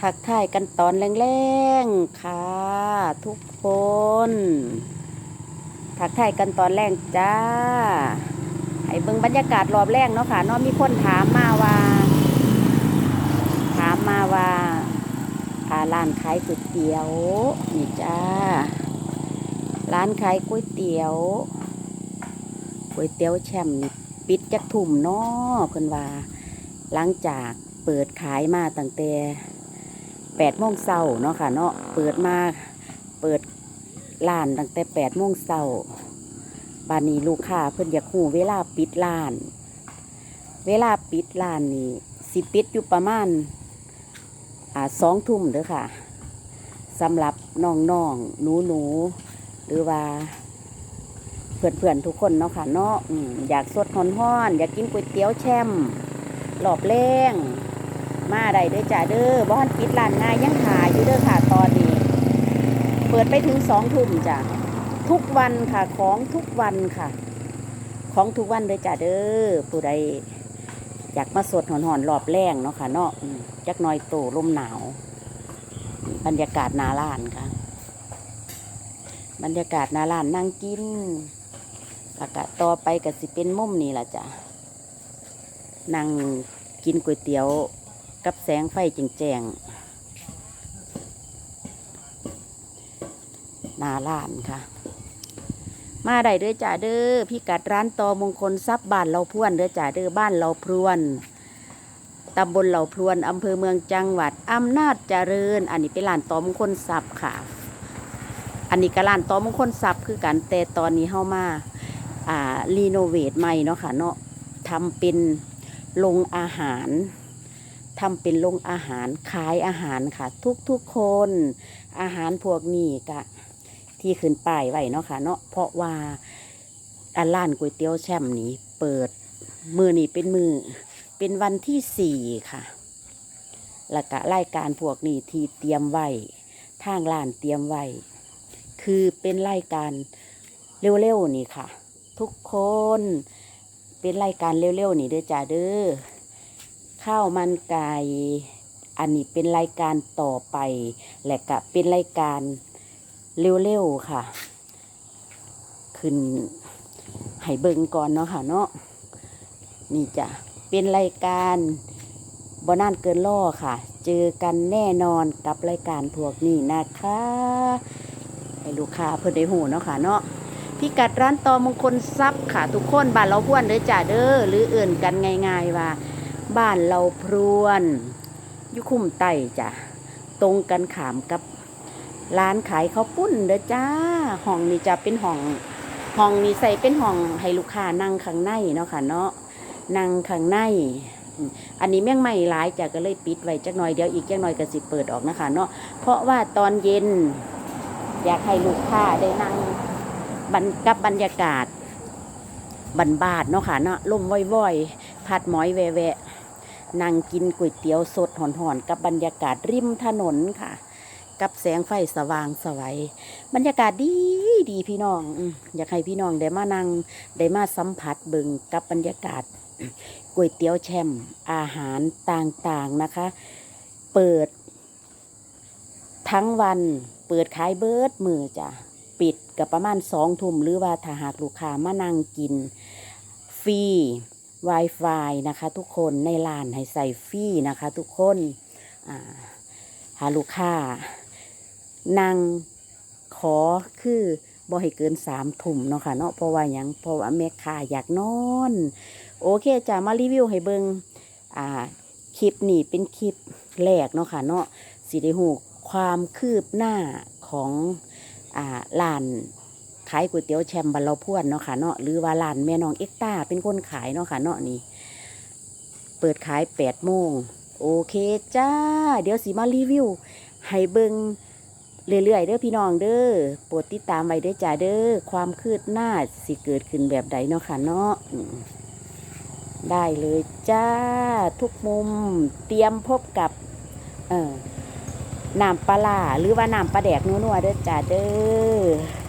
ทักทายกันตอนแรงๆค่ะ ทุกคน ทักทายกันตอนแรงจ้า ให้เบิ่งบรรยากาศรอบแรกเนาะค่ะเนาะมีคนถามมาว่า ถามมาว่าอาร้านขายก๋วยเตี๋ยวนี่จ้า ร้านขายก๋วยเตี๋ยวก๋วยเตี๋ยวแช่มนี่ปิดจักทุ่มเนาะเพิ่นว่า หลังจากเปิดขายมาตั้งแต่ แปดโมงเช้าเนาะค่ะเนาะเปิดมาเปิดร้านตั้งแต่แปดโมงเช้าบานนี้ลูกค้าเพิ่นอยากหูเวลาปิดร้าน เวลาปิดร้านนี่สิปิดอยู่ประมาณอ่าสองทุ่มเด้อค่ะสำหรับน้องๆหนูหนูๆหรือว่า เพื่อนๆทุกคนเนาะค่ะเนาะอยากสดฮ้อนๆอยากกินก๋วยเตี๋ยวแช่มหลอบแรง มาได้เด้อจ้าเด้อบ้านปิดร้านง่ายยังขายอยู่เด้อค่ะตอนนี้ เปิดไปถึงสองทุ่มจ้ะทุกวันค่ะของทุกวันค่ะ ของทุกวันเด้อจ้าเด้อผู้ใดอยากมาสดหอนๆหลอบแรงเนาะค่ะเนาะอืมจักหน้อยโตลมหนาว บรรยากาศนาล้านค่ะ บรรยากาศนาล้านนั่งกินแล้วก็ต่อไปก็สิเป็นมุมนี่ล่ะจ้ะนั่งกินก๋วยเตี๋ยว กับแสงไฟแจ้งๆหนาล้านค่ะ มาได้เด้อจ่าเด้อพี่กัดร้านตอมงคลทรัพย์บ้านเราพวนเด้อจ่าเด้อบ้านเราพรวนตำบลเหล่าพรวนอำเภอเมืองจังหวัดอำนาจเจริญ อันนี้เป็นร้านตอมงคลทรัพย์ค่ะ อันนี้ก็ร้านตอมงคลทรัพย์คือกันแต่ตอนนี้เข้ามาอ่ารีโนเวทใหม่เนาะค่ะเนาะทำเป็นลงอาหาร ทำเป็นลงอาหารขายอาหารค่ะ ทุกทุกๆคน อาหารพวกนี้ก็ที่ขึ้นป้ายไว้เนาะค่ะเนาะเพราะว่าอันร้านก๋วยเตี๋ยวแช่มนี้เปิดมือนี้เป็นมือเป็นวันที่สี่ค่ะแล้วก็รายการพวกนี้ที่เตรียมไว้ทางร้านเตรียมไว้คือเป็นรายการเร็วๆนี่ค่ะ ทุกคนเป็นรายการเร็วๆนี่เด้อจ้าเด้อ ข้าวมันไก่อันนี้เป็นรายการต่อไป และก็เป็นรายการเร็วๆค่ะ ขึ้นให้เบิ่งก่อนเนาะค่ะเนาะนี่จ้ะเป็นรายการบนานเกินล่อค่ะ เจอกันแน่นอนกับรายการพวกนี้นะคะให้ลูกค้าเพื่อนได้หูเนาะค่ะเนาะพิกัดร้านตอมงคลทรัพย์ค่ะ ทุกคนบ้านเราพรวนเด้อจ่าเด้อหรือเอื่นกันง่าย ๆ ว่า บ้านเราพรวนยุคุ้มไต่จ้ะตรงกันขามกับร้านขายข้าวปุ้นเด้อจ้าห้องนี้จะเป็นห้องห้องนี้ใส่เป็นห้องให้ลูกค้านั่งข้างในเนาะค่ะเนาะนั่งข้างใน อันนี้แม่งไม่ร้ายจ้ะก็เลยปิดไว้จักหน่อยเดี๋ยวอีกจักหน่อยก็สิเปิดออกนะคะเนาะเพราะว่าตอนเย็น อยากให้ลูกค้าได้นั่งบรรกับบรรยากาศบันบาดเนาะค่ะเนาะลมว่อยๆ พัดหมอยแวะๆ นั่งกินก๋วยเตี๋ยวสดหอนๆกับบรรยากาศริมถนนค่ะ กับแสงไฟสว่างสวัยบรรยากาศดีดีพี่น้องอยากให้พี่น้องได้มานั่งได้มาสัมผัสเบิงกับบรรยากาศก๋วยเตี๋ยวแช่มอาหารต่างๆนะคะ เปิด ทั้งวันเปิดขายเบิร์ดมือจ้ะปิดกับประมาณสองทุ่มหรือว่าถ้าหากลูกค้ามานั่งกิน ฟรี Wi-Fi นะคะทุกคนในร้านให้ใส่ฟรีนะคะทุกคนอ่าหาลูกค้านั่งขอคือบ่ให้เกินสามทุ่มเนาะค่ะเนาะเพราะว่าหยังเพราะว่าแม่ค้าอยากนอน โอเคจะมารีวิวให้เบิงอ่าคลิปนี้เป็นคลิปแรกเนาะค่ะเนาะสิได้หูความคืบหน้าของอ่าร้าน ขายก๋วยเตี๋ยวแชมบันเราพวนเนาะค่ะเนาะหรือว่าร้านแม่น้องเอ็กต้าเป็นคนขายเนาะค่ะเนาะนี่ เปิดขายแปดโมงโอเคจ้า เดี๋ยวสิมารีวิวให้เบิงเรื่อยๆเด้อพี่น้องเด้อโปรดติดตามไว้เด้อจ้าเด้อความคืบหน้าสิเกิดขึ้นแบบใดเนาะค่ะเนาะได้เลยจ้าทุกมุมเตรียมพบกับ เออน้ำปลาร้าหรือว่าน้ำปลาแดกนัวๆเด้อจ้าเด้อ